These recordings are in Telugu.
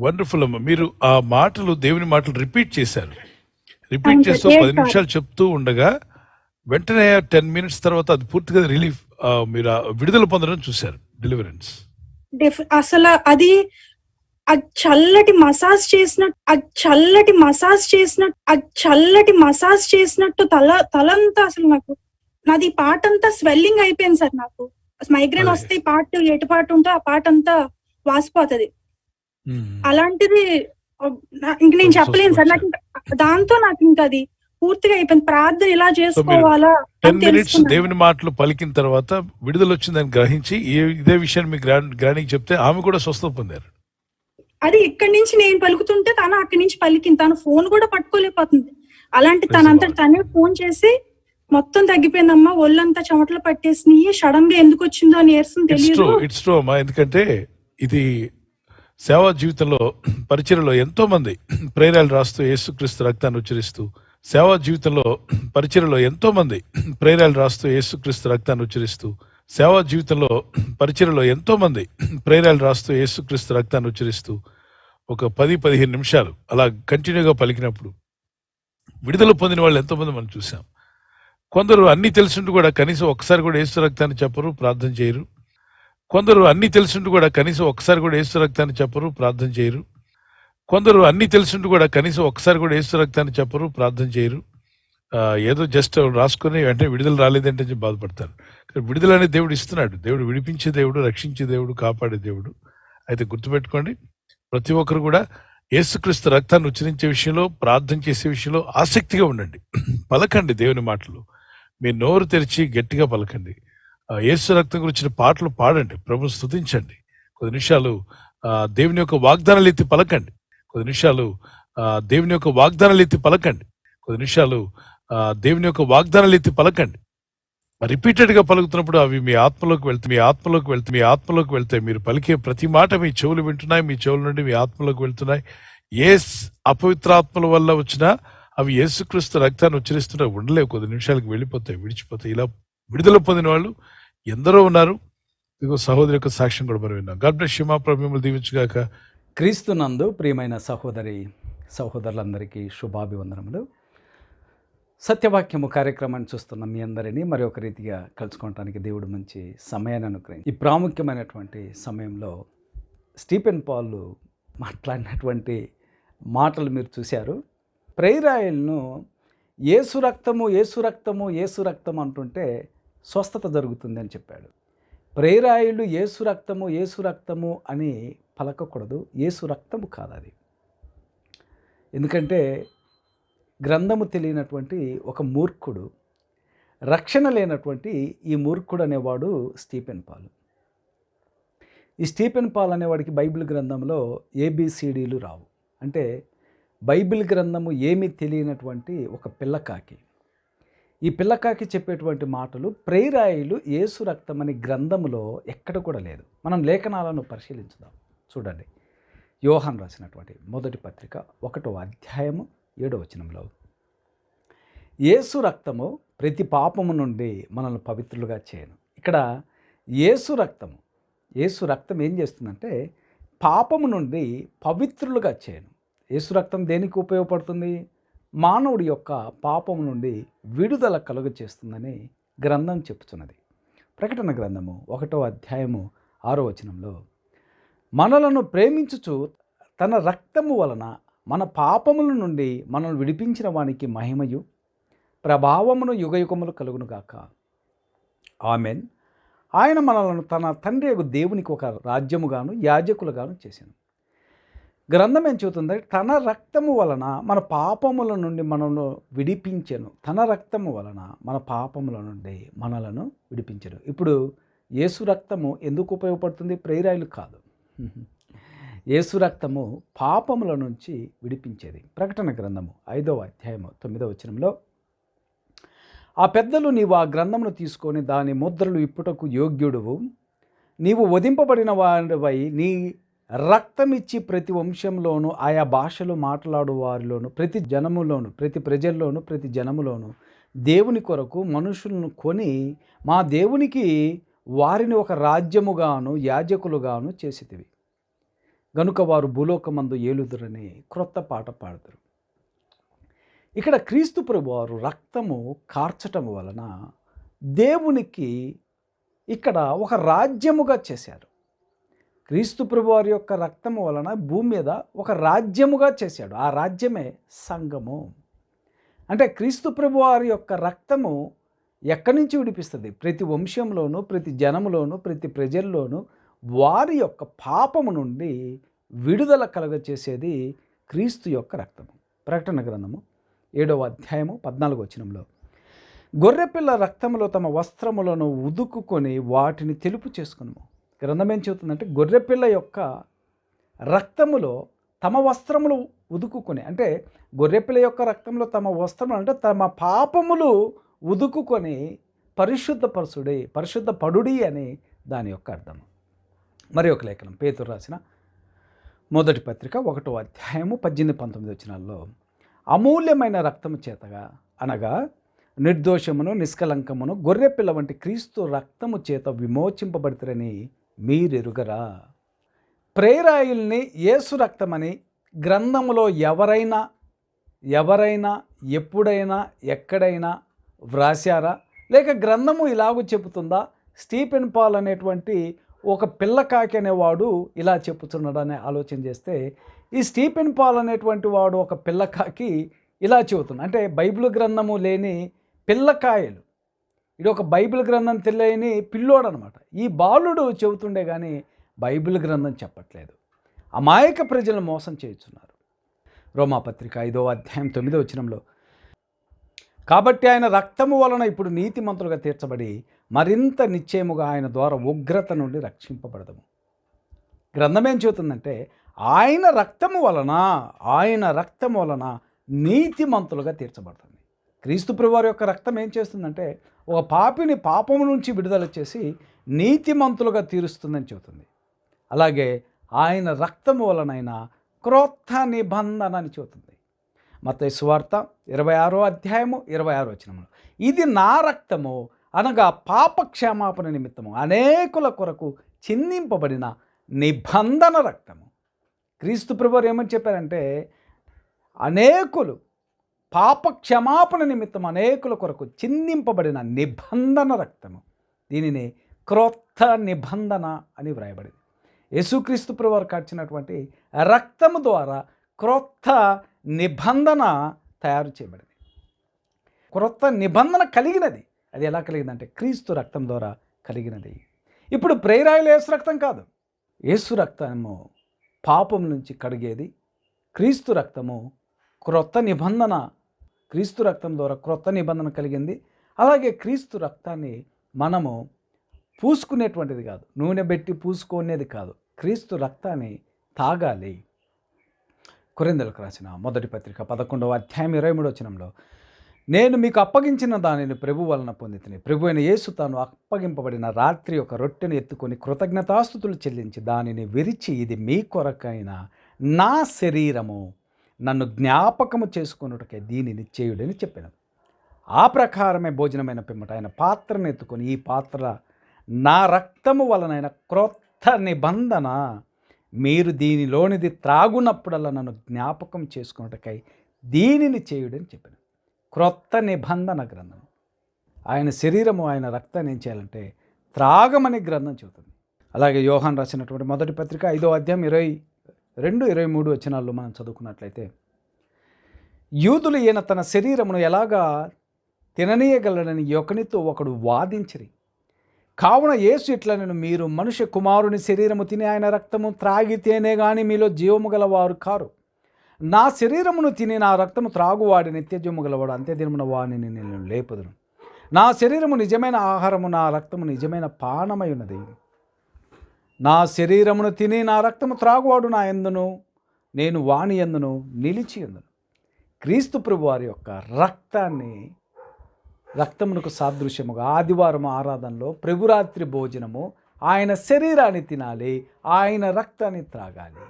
వండర్ఫుల్ అమ్మ మీరు ఆ మాటలు దేవుని మాటలు రిపీట్ చేశారు రిపీట్. చేస్తూ పది. నిమిషాలు చెప్తూ ఉండగా వెంటనే టెన్ మినిట్స్ తర్వాత అది పూర్తిగా రిలీఫ్ మీరు విడుదల పొందడం చూశారు డెలివరెన్స్ అసలు అది ఆ చల్లటి మసాజ్ చేసినట్టు ఆ చల్లటి మసాజ్ చేసినట్టు ఆ చల్లటి మసాజ్ చేసినట్టు తల తలంతా అసలు నాకు నాది పాట అంతా స్వెల్లింగ్ అయిపోయింది సార్ నాకు మైగ్రేన్. వస్తే పాట ఎటు పాట ఉంటే ఆ పాట అంతా వాసిపోతది అలాంటిది ఇంక నేను చెప్పలేను సార్. నాకు దాంతో నాకు ఇంకా అది పూర్తిగా అయిపోయింది. ప్రార్థన ఇలా చేసుకోవాలా టెన్ మినిట్స్. దేవుని మాటలు పలికిన తర్వాత విడుదల వచ్చిందని గ్రహించి ఇదే విషయాన్ని మీ గ్రాండ్ చెప్తే ఆమె కూడా స్వస్థత పొందారు. అది ఇక్కడి నుంచి నేను పలుకుతుంటే తను అక్కడి నుంచి పలికింది. తను ఫోన్ కూడా పట్టుకోలేకపోతుంది. అలాంటి తనంతట Lord. తనే ఫోన్ చేసి మొత్తం తగ్గిపోయిందమ్మా ఒళ్ళంతా చెమటలు పట్టేసినాయి సడన్గా ఎందుకు వచ్చిందో నీరసం తెలియదు. ఇట్స్ ట్రూ అమ్మా. ఎందుకంటే ఇది సేవా జీవితంలో పరిచయలో ఎంతోమంది ప్రేరాలు రాస్తూ యేసుక్రీస్తు రక్తాన్ని ఉచ్చరిస్తూ సేవా జీవితంలో పరిచయలో ఎంతోమంది ప్రేరాలు రాస్తూ యేసుక్రీస్తు రక్తాన్ని ఉచ్చరిస్తూ సేవా జీవితంలో పరిచయలో ఎంతోమంది ప్రేరాలు రాస్తూ యేసుక్రీస్తు రక్తాన్ని ఉచ్చరిస్తూ ఒక పది పదిహేను నిమిషాలు అలా కంటిన్యూగా పలికినప్పుడు విడుదల పొందిన వాళ్ళు ఎంతోమంది మనం చూసాం కొందరు అన్నీ తెలుసుంటూ కూడా కనీసం ఒక్కసారి కూడా యేసు రక్తాన్ని చెప్పరు ప్రార్థన చేయరు. కొందరు అన్ని తెలిసింటూ కూడా కనీసం ఒక్కసారి కూడా యేసు రక్తాన్ని చెప్పరు ప్రార్థన చేయరు. కొందరు అన్ని తెలిసింటూ కూడా కనీసం ఒక్కసారి కూడా యేసు రక్తాన్ని చెప్పరు ప్రార్థన చేయరు. ఏదో జస్ట్ రాసుకొని వెంటనే విడుదల రాలేదంటే బాధపడతారు. కానీ విడుదల అనేది దేవుడు ఇస్తున్నాడు. దేవుడు విడిపించే దేవుడు రక్షించే దేవుడు కాపాడే దేవుడు. అయితే గుర్తుపెట్టుకోండి ప్రతి ఒక్కరు కూడా యేసుక్రీస్తు రక్తాన్ని ఉచ్చరించే విషయంలో ప్రార్థన చేసే విషయంలో ఆసక్తిగా ఉండండి. పలకండి దేవుని మాటలు. మీ నోరు తెరిచి గట్టిగా పలకండి. యేసు రక్తం గురించిన పాటలు పాడండి. ప్రభుని స్తుతించండి. కొద్ది నిమిషాలు దేవుని యొక్క వాగ్దానాలు ఎత్తి పలకండి. కొద్ది నిమిషాలు దేవుని యొక్క వాగ్దానాలు ఎత్తి పలకండి. కొద్ది నిమిషాలు దేవుని యొక్క వాగ్దానాలు ఎత్తి పలకండి. రిపీటెడ్గా పలుకుతున్నప్పుడు అవి మీ ఆత్మలోకి వెళ్తే మీ ఆత్మలోకి వెళ్తే మీ ఆత్మలోకి వెళ్తే మీరు పలికే ప్రతి మాట మీ చెవులు వింటున్నాయి మీ చెవుల నుండి మీ ఆత్మలోకి వెళ్తున్నాయి. ఏ అపవిత్రాత్మల వల్ల వచ్చినా అవి యేసుక్రీస్తు రక్తాన్ని ఉచ్చరిస్తున్నా ఉండలేవు. కొద్ది నిమిషాలకు వెళ్ళిపోతాయి విడిచిపోతాయి. ఇలా విడుదల పొందిన వాళ్ళు ఎందరో ఉన్నారు. ఇదిగో సహోదరి యొక్క సాక్ష్యం కూడా మనం విన్నాం. గాడ్ బ్లెస్ మా ప్రభు దీవించుగాక. క్రీస్తునందు ప్రియమైన సహోదరి సహోదరులందరికీ శుభాభివందనములు. సత్యవాక్యము కార్యక్రమాన్ని చూస్తున్న మీ అందరినీ మరి ఒక రీతిగా కలుసుకోవటానికి దేవుడు మంచి సమయాన్ని అనుగ్రహించి ఈ ప్రాముఖ్యమైనటువంటి సమయంలో స్టీఫెన్ పాల్ మాట్లాడినటువంటి మాటలు మీరు చూశారు. ప్రేరాయలను ఏసు రక్తము ఏసు రక్తము ఏసు రక్తం అంటుంటే స్వస్థత జరుగుతుంది అని చెప్పాడు. ప్రేరాయులు ఏసు రక్తము ఏసు రక్తము అని పలకకూడదు. ఏసు రక్తము కాదు అది ఎందుకంటే గ్రంథము తెలియనటువంటి ఒక మూర్ఖుడు రక్షణ లేనటువంటి ఈ మూర్ఖుడు అనేవాడు స్టీఫెన్ పాల్. ఈ స్టీఫెన్ పాల్ అనేవాడికి బైబిల్ గ్రంథంలో ఏబిసిడీలు రావు. అంటే బైబిల్ గ్రంథము ఏమీ తెలియనటువంటి ఒక పిల్లకాకి ఈ పిల్లకాకి చెప్పేటువంటి మాటలు ప్రేరాయిలు ఏసు రక్తం అనే గ్రంథములో ఎక్కడ కూడా లేదు. మనం లేఖనాలను పరిశీలించుదాం. చూడండి. యోహన్ రాసినటువంటి మొదటి పత్రిక ఒకటో అధ్యాయము ఏడో వచనంలో యేసు రక్తము ప్రతి పాపము నుండి మనల్ని పవిత్రులుగా చేయను. ఇక్కడ యేసు రక్తము యేసు రక్తం ఏం చేస్తుందంటే పాపము నుండి పవిత్రులుగా చేయను. యేసు రక్తం దేనికి ఉపయోగపడుతుంది? మానవుడి యొక్క పాపం నుండి విడుదల కలుగ చేస్తుందని గ్రంథం చెప్తున్నది. ప్రకటన గ్రంథము ఒకటో అధ్యాయము ఆరో వచనంలో మనలను ప్రేమించుచు తన రక్తము వలన మన పాపముల నుండి మనల్ని విడిపించిన వానికి మహిమయు ప్రభావమును యుగయుగములు కలుగునుగాక ఆమెన్. ఆయన మనలను తన తండ్రి యొక్క దేవునికి ఒక రాజ్యముగాను యాజకులుగాను చేశాను గ్రంథం ఏం చెబుతుంది తన రక్తము వలన మన పాపముల నుండి మనను విడిపించెను. తన రక్తము వలన మన పాపముల నుండి మనలను విడిపించను. ఇప్పుడు యేసు రక్తము ఎందుకు ఉపయోగపడుతుంది? ప్రేరాయిలు కాదు. యేసు రక్తము పాపముల నుంచి విడిపించేది. ప్రకటన గ్రంథము ఐదవ అధ్యాయము తొమ్మిదవ వచనంలో ఆ పెద్దలు నీవు ఆ గ్రంథమును తీసుకొని దాని ముద్రలు ఇప్పుటకు యోగ్యుడువు. నీవు వధింపబడిన వాడివై నీ రక్తమిచ్చి ప్రతి వంశంలోను ఆయా భాషలు మాట్లాడు వారిలోను ప్రతి జనములోను ప్రతి ప్రజల్లోను ప్రతి జనములోను దేవుని కొరకు మనుషులను కొని మా దేవునికి వారిని ఒక రాజ్యముగాను యాజకులుగాను చేసేటివి గనుక వారు భూలోకమందు ఏలుదురని క్రొత్త పాట పాడుతారు ఇక్కడ క్రీస్తు ప్రభు వారు రక్తము కార్చటం వలన దేవునికి ఇక్కడ ఒక రాజ్యముగా చేశారు. క్రీస్తు ప్రభువారి యొక్క రక్తము వలన భూమి మీద ఒక రాజ్యముగా చేశాడు. ఆ రాజ్యమే సంఘము. అంటే క్రీస్తు ప్రభువారి యొక్క రక్తము ఎక్కడి నుంచి విడిపిస్తుంది? ప్రతి వంశంలోనూ ప్రతి జనములోనూ ప్రతి ప్రజల్లోనూ వారి యొక్క పాపము నుండి విడుదల కలగచేసేది క్రీస్తు యొక్క రక్తము. ప్రకటన గ్రంథము ఏడవ అధ్యాయము పద్నాలుగు వచనంలో గొర్రెపిల్ల రక్తములో తమ వస్త్రములను ఉదుకుకొని వాటిని తెలుపు చేసుకును గ్రంథం ఏం చెబుతుందంటే గొర్రెపిల్ల యొక్క రక్తములో తమ వస్త్రములు ఉదుకుకొని అంటే గొర్రెపిల్ల యొక్క రక్తంలో తమ వస్త్రములు అంటే తమ పాపములు ఉదుకుకొని పరిశుద్ధపరచుడి పరిశుద్ధ పడుడి అని దాని యొక్క అర్థం మరి ఒక లేఖనం పేతురు రాసిన మొదటి పత్రిక ఒకటో అధ్యాయము పద్దెనిమిది పంతొమ్మిది వచ్చినాల్లో అమూల్యమైన రక్తము చేతగా అనగా నిర్దోషమును నిష్కలంకమును గొర్రెపిల్ల వంటి క్రీస్తు రక్తము చేత విమోచింపబడతారని మీరెరుగరా? ప్రేరాయుల్ని యేసు రక్తమని గ్రంథములో ఎవరైనా ఎవరైనా ఎప్పుడైనా ఎక్కడైనా వ్రాసారా లేక గ్రంథము ఇలాగూ చెబుతుందా? స్టీఫెన్ పాల్ అనేటువంటి ఒక పిల్లకాకి అనేవాడు ఇలా చెప్పుతున్నాడని ఆలోచన చేస్తే ఈ స్టీఫెన్ పాల్ అనేటువంటి వాడు ఒక పిల్లకాకి ఇలా చెబుతున్నాడు అంటే బైబిల్ గ్రంథము లేని పిల్లకాయలు ఇది ఒక బైబిల్ గ్రంథం తెలియని పిల్లోడు అనమాట ఈ బాలుడు చెబుతుండే కానీ బైబిల్ గ్రంథం చెప్పట్లేదు. అమాయక ప్రజలను మోసం చేయుచున్నారు. రోమాపత్రిక ఐదో అధ్యాయం తొమ్మిదో వచనంలో కాబట్టి ఆయన రక్తము వలన ఇప్పుడు నీతిమంతులుగా తీర్చబడి మరింత నిశ్చయముగా ఆయన ద్వారా ఉగ్రత నుండి రక్షింపబడదము. గ్రంథం ఏం చెబుతుందంటే ఆయన రక్తము వలన ఆయన రక్తము వలన నీతిమంతులుగా తీర్చబడతాం క్రీస్తు ప్రభువారి యొక్క రక్తం ఏం చేస్తుందంటే ఒక పాపిని పాపము నుంచి విడుదల చేసి నీతిమంతులుగా తీరుస్తుందని చెబుతుంది. అలాగే ఆయన రక్తము వలనైనా క్రొత్త నిబంధన అని చెబుతుంది. మత సువార్త ఇరవై ఆరో అధ్యాయము ఇరవై ఆరో వచనములు. ఇది నా రక్తము అనగా పాప క్షమాపణ నిమిత్తము. అనేకుల కొరకు చిందింపబడిన నిబంధన రక్తము. క్రీస్తు ప్రభువారు ఏమని చెప్పారంటే అనేకులు పాప క్షమాపణ నిమిత్తం అనేకుల కొరకు చిందింపబడిన నిబంధన రక్తము. దీనిని క్రొత్త నిబంధన అని వ్రాయబడింది. యేసుక్రీస్తు ప్రభువారు కాచినటువంటి రక్తము ద్వారా క్రొత్త నిబంధన తయారు చేయబడింది. క్రొత్త నిబంధన కలిగినది. అది ఎలా కలిగిందంటే క్రీస్తు రక్తం ద్వారా కలిగినది. ఇప్పుడు ప్రేరాయలు యేసు రక్తం కాదు. యేసు రక్తము పాపం నుంచి కడిగేది క్రీస్తు రక్తము క్రొత్త నిబంధన క్రీస్తు రక్తం ద్వారా క్రొత్త నిబంధన కలిగింది. అలాగే క్రీస్తు రక్తాన్ని మనము పూసుకునేటువంటిది కాదు. నూనె పెట్టి పూసుకునేది కాదు. క్రీస్తు రక్తాన్ని తాగాలి. కొరిందలకు రాసిన మొదటి పత్రిక పదకొండవ అధ్యాయం ఇరవై మూడు వచనంలో నేను మీకు అప్పగించిన దానిని ప్రభు వలన పొందితిని. ప్రభు అయిన యేసు తాను అప్పగింపబడిన రాత్రి ఒక రొట్టెను ఎత్తుకొని కృతజ్ఞతాస్థుతులు చెల్లించి దానిని విరిచి ఇది మీ కొరకైన నా శరీరము నన్ను జ్ఞాపకము చేసుకున్నటకే దీనిని చేయుడని చెప్పాను ఆ ప్రకారమే భోజనమైన పిమ్మట ఆయన పాత్రను ఎత్తుకొని ఈ పాత్ర నా రక్తము వలనైన క్రొత్త నిబంధన మీరు దీనిలోనిది త్రాగునప్పుడల్లా నన్ను జ్ఞాపకం చేసుకున్నటకై దీనిని చేయుడని చెప్పాను క్రొత్త నిబంధన గ్రంథం ఆయన శరీరము ఆయన రక్తాన్ని ఏం చేయాలంటే త్రాగమని గ్రంథం చెబుతుంది. అలాగే యోహాన్ రాసినటువంటి మొదటి పత్రిక ఐదో అధ్యాయం ఇరవై రెండు ఇరవై మూడు వచనాల్లో మనం చదువుకున్నట్లయితే యూదులు ఈయన తన శరీరమును ఎలాగా తిననీయగలడని ఒకనితో ఒకడు వాదించిరి. కావున యేసు ఇట్లా నేను మీరు మనుష్య కుమారుని శరీరము తిని ఆయన రక్తము త్రాగితేనే కానీ మీలో జీవము గలవారు కారు. నా శరీరమును తిని నా రక్తము త్రాగువాడి నిత్యజీవము గలవాడు అంతే దినమున వాడిని నేను లేపుదును. నా శరీరము నిజమైన ఆహారము నా రక్తము నిజమైన పానమై ఉన్నది. నా శరీరమును తిని నా రక్తము త్రాగువాడు నా ఎందును? నేను వాణి ఎందును? నిలిచి ఎందును? క్రీస్తు ప్రభు వారి యొక్క రక్తాన్ని రక్తమునకు సాదృశ్యముగా ఆదివారం ఆరాధనలో ప్రభురాత్రి భోజనము ఆయన శరీరాన్ని తినాలి ఆయన రక్తాన్ని త్రాగాలి.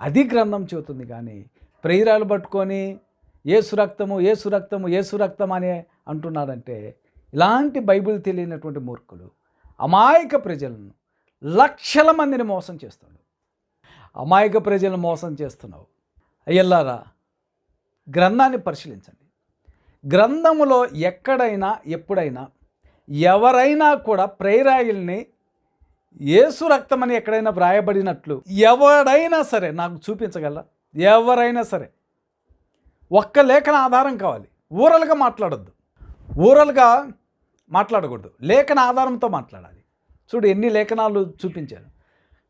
అది గ్రంథం చెబుతుంది కానీ ప్రేయురాలు పట్టుకొని ఏసు రక్తము ఏసు రక్తము ఏసు రక్తం అనే అంటున్నాడంటే ఇలాంటి బైబిల్ తెలియనటువంటి మూర్ఖులు అమాయక ప్రజలను లక్షల మందిని మోసం చేస్తున్నాడు. అమాయక ప్రజలను మోసం చేస్తున్నావు. అయ్యల్లారా గ్రంథాన్ని పరిశీలించండి. గ్రంథములో ఎక్కడైనా ఎప్పుడైనా ఎవరైనా కూడా ప్రేరాయిల్ని యేసు రక్తమని ఎక్కడైనా వ్రాయబడినట్లు ఎవడైనా సరే నాకు చూపించగలరా? ఎవరైనా సరే. ఒక్క లేఖన ఆధారం కావాలి. ఊరలుగా మాట్లాడొద్దు. ఊరలుగా మాట్లాడకూడదు. లేఖన ఆధారంతో మాట్లాడాలి. చూడు ఎన్ని లేఖనాలు చూపించారు.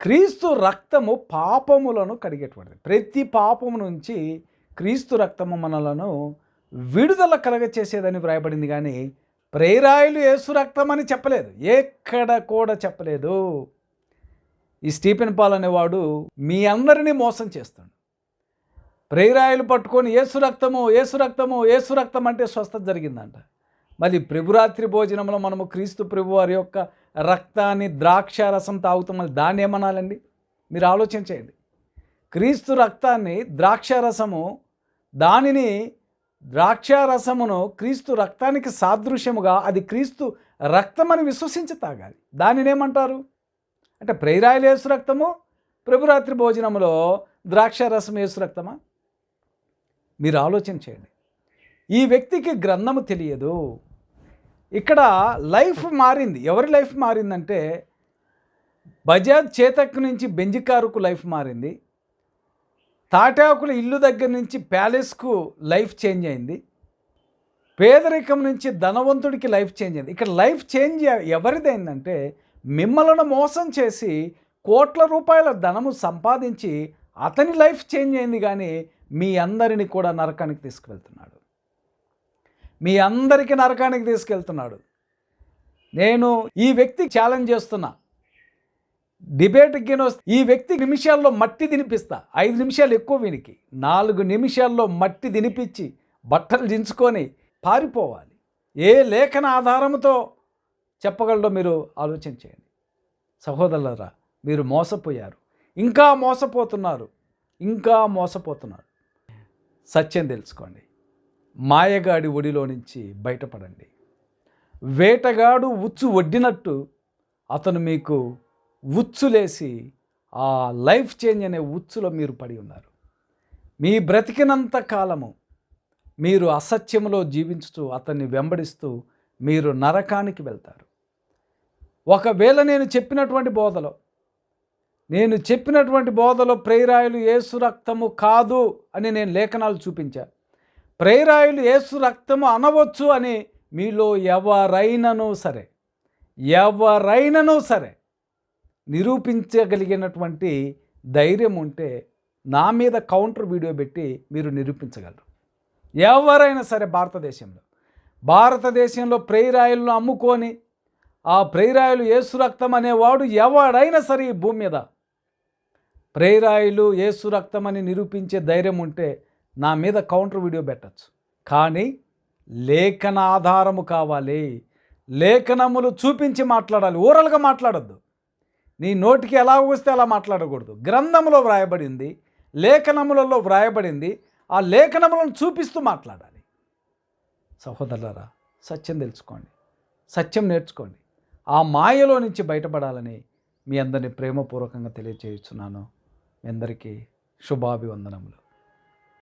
క్రీస్తు రక్తము పాపములను కడిగేటువంటిది ప్రతి పాపము నుంచి క్రీస్తు రక్తము మనలను విడుదల కలగచేసేదని వ్రాయబడింది కానీ ప్రేరాయులు యేసు రక్తం అని చెప్పలేదు. ఎక్కడ కూడా చెప్పలేదు. ఈ స్టీఫెన్ పాల్ అనేవాడు మీ అందరినీ మోసం చేస్తాడు. ప్రేరాయులు పట్టుకొని ఏసు రక్తము ఏసు రక్తము ఏసు రక్తం అంటే స్వస్థత జరిగిందంట. మరి ప్రభురాత్రి భోజనంలో మనము క్రీస్తు ప్రభు వారి యొక్క రక్తాన్ని ద్రాక్ష రసం తాగుతాం మళ్ళీ దాన్ని ఏమనాలండి? మీరు ఆలోచన చేయండి. క్రీస్తు రక్తాన్ని ద్రాక్ష రసము దానిని ద్రాక్షారసమును క్రీస్తు రక్తానికి సాదృశ్యముగా అది క్రీస్తు రక్తమని విశ్వసించి తాగాలి. దానిని ఏమంటారు? అంటే ప్రేరాయలు యేసు రక్తము ప్రభురాత్రి భోజనములో ద్రాక్షారసం యేసు రక్తమా? మీరు ఆలోచన చేయండి. ఈ వ్యక్తికి గ్రంథము తెలియదు. ఇక్కడ లైఫ్ మారింది. ఎవరి లైఫ్ మారిందంటే బజాజ్ చేతక్ నుంచి బెంజికారుకు లైఫ్ మారింది. తాటాకుల ఇల్లు దగ్గర నుంచి ప్యాలెస్కు లైఫ్ చేంజ్ అయింది. పేదరికం నుంచి ధనవంతుడికి లైఫ్ చేంజ్ అయింది. ఇక్కడ లైఫ్ చేంజ్ ఎవరిదైందంటే మిమ్మల్ని మోసం చేసి కోట్ల రూపాయల ధనము సంపాదించి అతని లైఫ్ చేంజ్ అయింది కానీ మీ అందరిని కూడా నరకానికి తీసుకువెళ్తున్నాడు. మీ అందరికీ నరకానికి తీసుకెళ్తున్నాడు. నేను ఈ వ్యక్తికి ఛాలెంజ్ చేస్తున్నా. డిబేట్కి వస్తే ఈ వ్యక్తి నిమిషాల్లో మట్టి తినిపిస్తా. ఐదు నిమిషాలు ఎక్కువ వీనికి. నాలుగు నిమిషాల్లో మట్టి తినిపించి బట్టలు దించుకొని పారిపోవాలి. ఏ లేఖన ఆధారంతో చెప్పగలడో మీరు ఆలోచన చేయండి. సహోదరులరా మీరు మోసపోయారు. ఇంకా మోసపోతున్నారు. ఇంకా మోసపోతున్నారు. సత్యం తెలుసుకోండి. మాయగాడి ఒడిలో నుంచి బయటపడండి. వేటగాడు ఉచ్చు వడ్డినట్టు అతను మీకు ఉచ్చులేసి ఆ లైఫ్ చేంజ్ అనే ఉచ్చులో మీరు పడి ఉన్నారు. మీ బ్రతికినంత కాలము మీరు అసత్యములో జీవించుతూ అతన్ని వెంబడిస్తూ మీరు నరకానికి వెళ్తారు. ఒకవేళ నేను చెప్పినటువంటి బోధలో నేను చెప్పినటువంటి బోధలో ప్రేరాయులు ఏసు రక్తము కాదు అని నేను లేఖనాలు చూపించా. ప్రేరాయులు ఏసు రక్తము అనవచ్చు అని మీలో ఎవరైనను సరే ఎవరైనను సరే నిరూపించగలిగినటువంటి ధైర్యం ఉంటే నా మీద కౌంటర్ వీడియో పెట్టి మీరు నిరూపించగలరు. ఎవరైనా సరే భారతదేశంలో భారతదేశంలో ప్రేరాయిలను అమ్ముకొని ఆ ప్రేరాయిలు ఏసు రక్తం అనేవాడు ఎవడైనా సరే ఈ భూమి మీద ప్రేరాయిలు ఏసు రక్తం అని నిరూపించే ధైర్యం ఉంటే నా మీద కౌంటర్ వీడియో పెట్టచ్చు. కానీ లేఖన ఆధారము కావాలి. లేఖనములు చూపించి మాట్లాడాలి. ఓరల్గా మాట్లాడద్దు. నీ నోటికి ఎలా వస్తే అలా మాట్లాడకూడదు. గ్రంథములో వ్రాయబడింది లేఖనములలో వ్రాయబడింది ఆ లేఖనములను చూపిస్తూ మాట్లాడాలి. సహోదరులరా సత్యం తెలుసుకోండి సత్యం నేర్చుకోండి. ఆ మాయలో నుంచి బయటపడాలని మీ అందరినీ ప్రేమపూర్వకంగా తెలియచేస్తున్నాను మీ అందరికీ శుభాభివందనములు.